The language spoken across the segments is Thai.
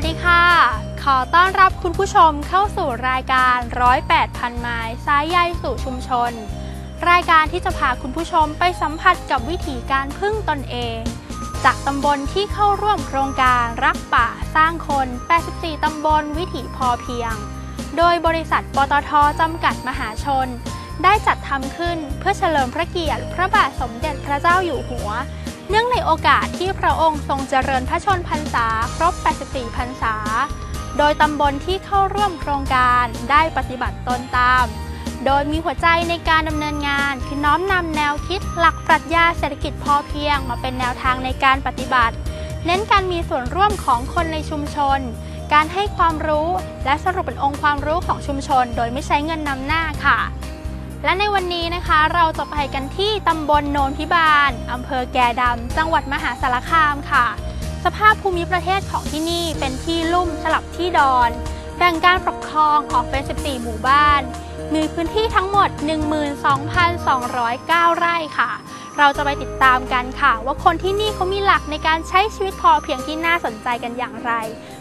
วัสดีค่ะ ขอต้อนรับคุณผู้ชมเข้าสู่รายการร้อยแปดพันไม้สายใยสู่ชุมชน รายการที่จะพาคุณผู้ชมไปสัมผัสกับวิถีการพึ่งตนเอง จากตำบลที่เข้าร่วมโครงการรักป่าสร้างคน 84 ตำบลวิถีพอเพียง โดยบริษัทปตทจำกัดมหาชน ได้จัดทำขึ้นเพื่อเฉลิมพระเกียรติ พระบาทสมเด็จพระเจ้าอยู่หัว เนื่องในโอกาสที่พระองค์ทรงเจริญพระชนพรรษาครบ 84 พรรษา โดยตำบลที่เข้าร่วมโครงการได้ปฏิบัติตนตาม โดยมีหัวใจในการดำเนินงาน คือน้อมนำแนวคิดหลักปรัชญาเศรษฐกิจพอเพียงมาเป็นแนวทางในการปฏิบัติ เน้นการมีส่วนร่วมของคนในชุมชน การให้ความรู้และสรุปเป็นองค์ความรู้ของชุมชน โดยไม่ใช้เงินนำหน้าค่ะ และในวันนี้นะคะเราจะไปกันที่ตำบลโนนพิบาลอำเภอแก่ดำจังหวัดมหาสารคามค่ะ สภาพภูมิประเทศของที่นี่เป็นที่ลุ่มสลับที่ดอน แบ่งการปกครองออกเป็น 14 หมู่บ้าน มีพื้นที่ทั้งหมด 12,209 ไร่ค่ะ เราจะไปติดตามกันค่ะ ว่าคนที่นี่เขามีหลักในการใช้ชีวิตพอเพียงที่น่าสนใจกันอย่างไร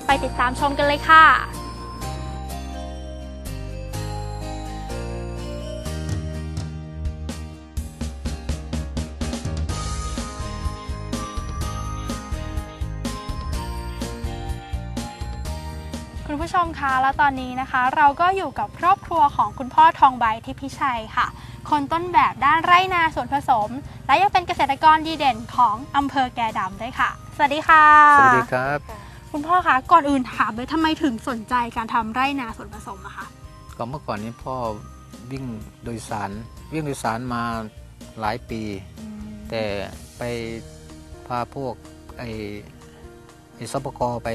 ไปติดตามชมกันเลยค่ะ ผู้ชมคะแล้วตอนนี้นะคะ เราก็อยู่กับครอบครัวของคุณพ่อทองใบทิพิชัยค่ะ คนต้นแบบด้านไร่นาส่วนผสม และยังเป็นเกษตรกรดีเด่นของอำเภอแก่ดำด้วยค่ะ สวัสดีค่ะ สวัสดีครับ คุณพ่อคะก่อนอื่นถามเลยทำไมถึงสนใจการทำไร่นาส่วนผสมอะคะก็เมื่อก่อนนี้พ่อวิ่งโดยสารวิ่งโดยสารมาหลายปี แต่ไปพาพวกไอ้ไอ้สปกไป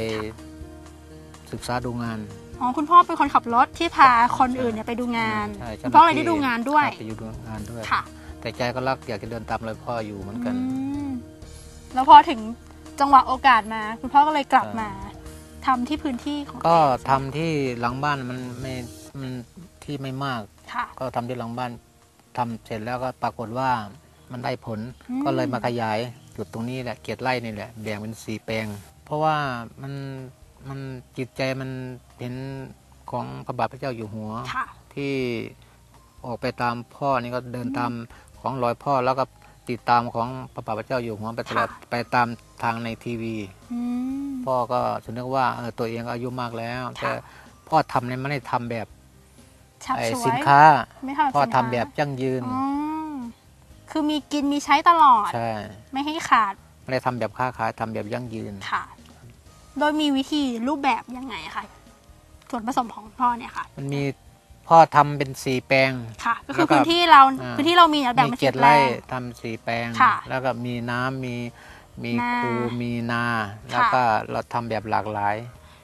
ศึกษาดูงาน อ๋อคุณพ่อเป็นคนขับรถที่พาคนอื่นเนี่ยไปดูงานใช่คุณพ่อเลยได้ดูงานด้วยไปอยู่ดูงานด้วย ค่ะแต่ใจก็รักอยากจะเดินตามรอยพ่ออยู่เหมือนกัน อืมแล้วพอถึงจังหวะโอกาสมา คุณพ่อก็เลยกลับมาทำที่พื้นที่ของก็ตัวเองทำที่หลังบ้านมันไม่มันที่ไม่มาก ค่ะ ก็ทำที่หลังบ้านทำเสร็จแล้วก็ปรากฏว่ามันได้ผลอืม ก็เลยมาขยายจุดตรงนี้แหละเกียรติไร่นี่แหละแบ่งเป็นสีแปลง เพราะว่ามัน มันจิตใจมันเห็นของพระบาทพระเจ้าอยู่หัว ค่ะ ที่ออกไปตามพ่อนี่ก็เดินตามของรอยพ่อแล้วก็ติดตามของพระบาทพระเจ้าอยู่หัวไปตลอดค่ะไปตามทางในทีวี อืม พ่อก็สนึกว่าเออตัวเองก็อายุมากแล้วค่ะแต่พ่อทำเนี่ยไม่ได้ทำแบบฉับไอ้ฉวยสินค้า ไม่ทำแบบพ่อสินทำค้าแบบยั่งยืน อ๋อคือมีกินมีใช้ตลอด ใช่ ไม่ให้ขาดไม่ได้ทำแบบค้าขายทำแบบยั่งยืน ค่ะ โดยมีวิธีรูปแบบยังไงคะส่วนผสมของพ่อเนี่ยค่ะ มันมีพ่อทำเป็นสีแปลงค่ะ ก็คือแล้วก็พื้นที่เราอ่าพื้นที่เรามีเนี่ยแบ่งมีเป็นเจ็สิดบแปลไร่งทำสีแปลงค่ะแล้วก็มีน้ำมีมีนาคูมีนา แล้วก็เราทำแบบหลากหลาย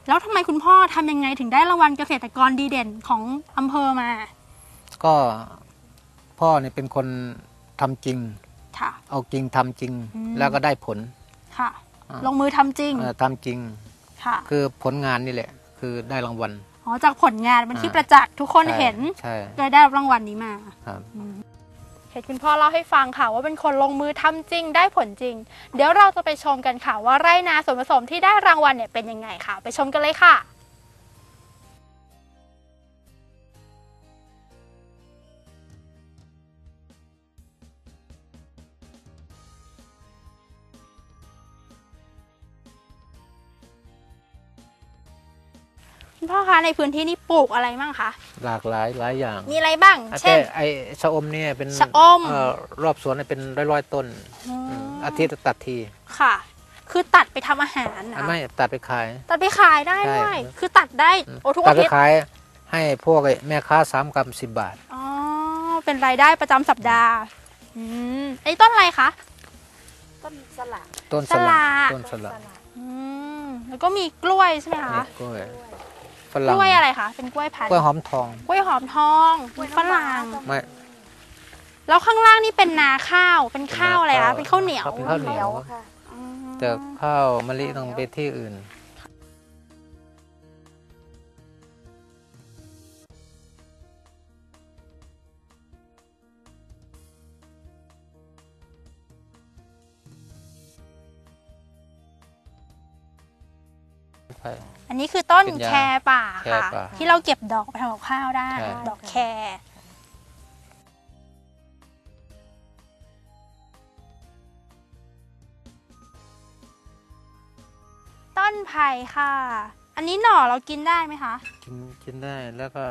แล้วทำไมคุณพ่อทำยังไงถึงได้รางวัลเกษตรกรดีเด่นของอำเภอมา ก็พ่อเนี่ยเป็นคนทำจริงค่ะเอาจริงทำจริงอืมแล้วก็ได้ผลค่ะอ่า ลงมือทำจริงเออทำจริงค่ะคือผลงานนี่แหละ คือได้รางวัล อ๋อจากผลงานเป็นที่อ่า ประจักษ์ทุกคนใช่เห็นใช่เลยได้รับรางวัลนี้มาครับเห็นคุณพ่อเล่าให้ฟังค่ะว่าเป็นคนลงมือทำจริงได้ผลจริง เดี๋ยวเราจะไปชมกันค่ะว่าไร่นาส่วนผสมที่ได้รางวัลเนี่ยเป็นยังไงค่ะ ไปชมกันเลยค่ะ พ่อคะในพื้นที่นี้ปลูกอะไรบ้างคะหลากหลายหลายอย่างมีอะไรบ้างแต่เช่น ไอ้ชะอมเนี่ยเป็นชะอมเรอบสวนเนี่ยเป็นร้อยๆต้นอืมอาทิตย์ละตัดทีค่ะ คือตัดไปทำอาหารนะอะไม่ตัดไปขาย ตัดไปขายได้ใช่ด้วยคือตัดได้อืมโอ้ทุกตัอาดไปทิตย์ขายให้พวกไอ้แม่ค้าสามกรัมสิบบาทอ๋อเป็นรายได้ประจำสัปดาห์อืมไอ้ต้นอะไรคะต้นสละต้นสสลัละดต้นสลัดอืมแล้วก็มีกล้วยใช่ไหมนี่คะกล้วย ฝกรั่งล้วยอะไรคะเป็นกล้วยพันธุ์กล้วยหอมทองกล้วยหอมทองฝรั่งไม่ แล้วข้างล่างนี่เป็นนาข้าวเป็นข้าวอะไรคะเป็นข้าวเหนียว ครับเป็นข้าวเหนียวค่ะอืมแต่ข้าวมะลิต้องไปที่อื่น ค่อยอันนี้คือต้นเป็นยาแครป่าแครค่ะป่าที่เราเก็บดอกไปทำกับข้าวได้ ใช่ ดอกแครต้นไผ่ค่ะ อันนี้หน่อเรากินได้ไหมคะกินกินได้แล้วก็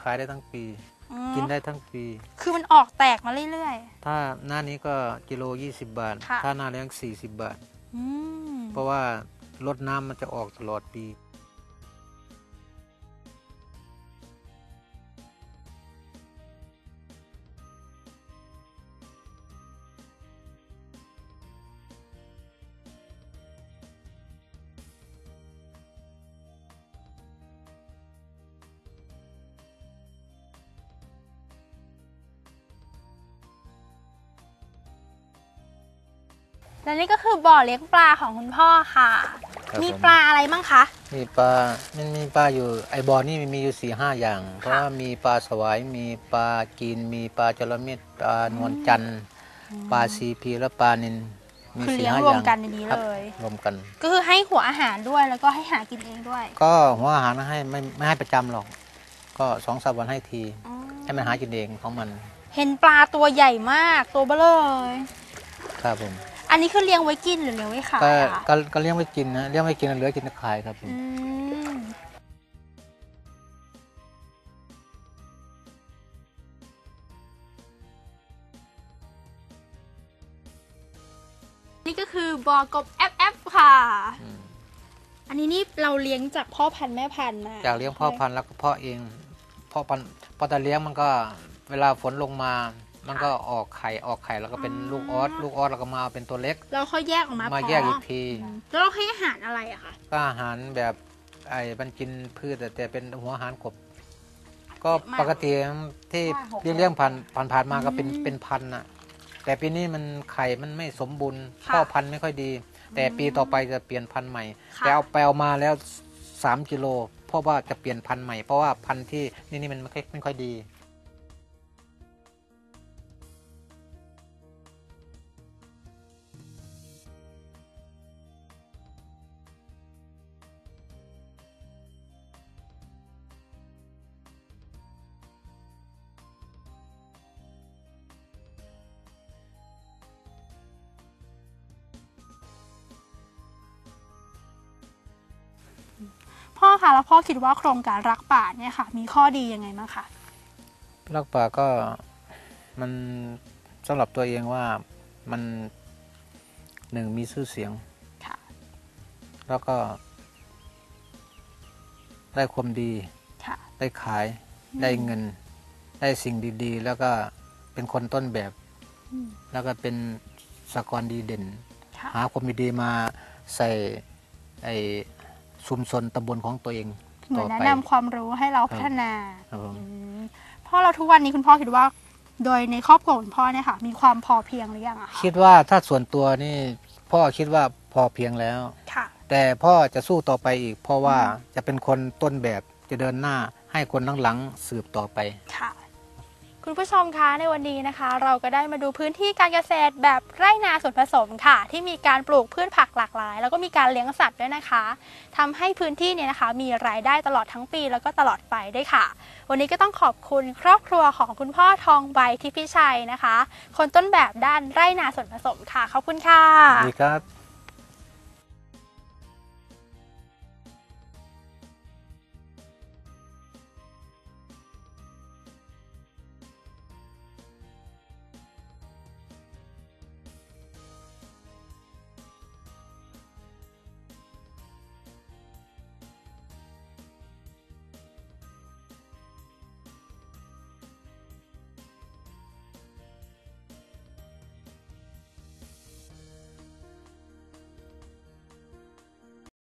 ขายได้ทั้งปี อืมกินได้ทั้งปี คือมันออกแตกมาเรื่อย ถ้าหน้านี้ก็กิโล 20 บาท ค่ะ ถ้าหน้าแรง40 บาท ๆอืมเพราะว่า รดน้ำมันจะออกตลอดปี และนี่ก็คือบ่อเลี้ยงปลาของคุณพ่อค่ะ ครับมีผม ปลาอะไรบ้างคะ มีปลามันมีปลาอยู่ไอบ่อนี่มันมีอยู่สี่ห้าอย่าง เพราะว่ามีปลาสวาย มีปลากีนมีปลาจระเม็ดปลานวลจันทร์ปลาซีพีและปลานินมีคือสี่เลี้ยงห้ารอวมย่างกันในนี้ครับเลย รวมกัน ก็คือให้หัวอาหารด้วยแล้วก็ให้หากินเองด้วยก็หัวอาหารให้ไม่ไม่ให้ประจำหรอก ก็สองสามวันให้ที อ๋อให้มันหากินเองของมันเห็นปลาตัวใหญ่มากตัวเบ้อเลย ครับผม อันนี้คือเลี้ยงไว้กินหรือเลี้ยงไว้ขายก็อะคะก็ก็เลี้ยงไว้กินนะเลี้ยงไว้กินแล้วเหลือกินก็ขายครับผม อืมนี่ก็คือบอกบแอฟแอฟค่ะ อืม อันนี้นี่เราเลี้ยงจากพ่อพันธุ์แม่พันธุ์มาจากเลี้ยงพ่อพันธุ์แล้วก็พ่อเองพ่อพันธุ์พอแต่เลี้ยงมันก็เวลาฝนลงมา มันก็ออกไข่ออกไข่แล้วก็เป็นลูกออสลูกออสแล้วก็มาเป็นตัวเล็ก เราค่อยแยกออกมามาพแยกอีกทีอืมแล้วเราให้อาหารอะไรอะคะก็อาหารแบบไอ้มันกินพืชแต่แต่เป็นหัวอาหารกบ ก็เยอะมากปกติที่ห้าหกเลี้ยงเลี้ยงพันธุ์ผ่านผ่านๆมาก็เป็นอืมเป็นพันน่ะแต่ปีนี้มันไข่มันไม่สมบูรณ์ค่ะพ่อพันธุ์ไม่ค่อยดี แต่ปีต่อไปจะเปลี่ยนพันธุ์ใหม่ค่ะแต่เอาไปเอามาแล้วสามกิโลเพราะว่าจะเปลี่ยนพันธุ์ใหม่เพราะว่าพันธุ์ที่นี่นี่มันไม่ค่อยไม่ค่อยดี คะแล้วพ่อคิดว่าโครงการรักป่าเนี่ยค่ะ มีข้อดียังไงบ้างคะรักป่าก็มันสำหรับตัวเองว่ามันหนึ่งมีชื่อเสียงค่ะแล้วก็ ได้ความดีค่ะได้ขายได้เงิน ได้สิ่งดีๆ แล้วก็เป็นคนต้นแบบอืมแล้วก็เป็นสากรดีเด่นค่ะหาความดีๆมาใส่ไอ ชุมชนตำบลของตัวเองเหมืต่ออนแนะไปนำความรู้ให้เราพัฒนาครับผม อืมพ่อเราทุกวันนี้คุณพ่อคิดว่า โดยในครอบครัวของคุณพ่อเนี่ยค่ะ มีความพอเพียงหรือยังอะคะคิดว่าถ้าส่วนตัวนี่พ่อคิดว่าพอเพียงแล้ว ค่ะ แต่พ่อจะสู้ต่อไปอีก เพราะว่าจะเป็นคนต้นแบบจะเดินหน้าให้คนหลังๆสืบต่อไป ค่ะ คุณผู้ชมคะในวันนี้นะคะ เราก็ได้มาดูพื้นที่การเกษตรแบบไร่นาส่วนผสมค่ะ ที่มีการปลูกพืชผักหลากหลาย แล้วก็มีการเลี้ยงสัตว์ด้วยนะคะทำให้พื้นที่เนี่ยนะคะ มีรายได้ตลอดทั้งปีแล้วก็ตลอดไปด้วยค่ะ วันนี้ก็ต้องขอบคุณครอบครัวของคุณพ่อทองใบทิพิชัยนะคะ คนต้นแบบด้านไร่นาส่วนผสมค่ะขอบคุณค่ะดีครับ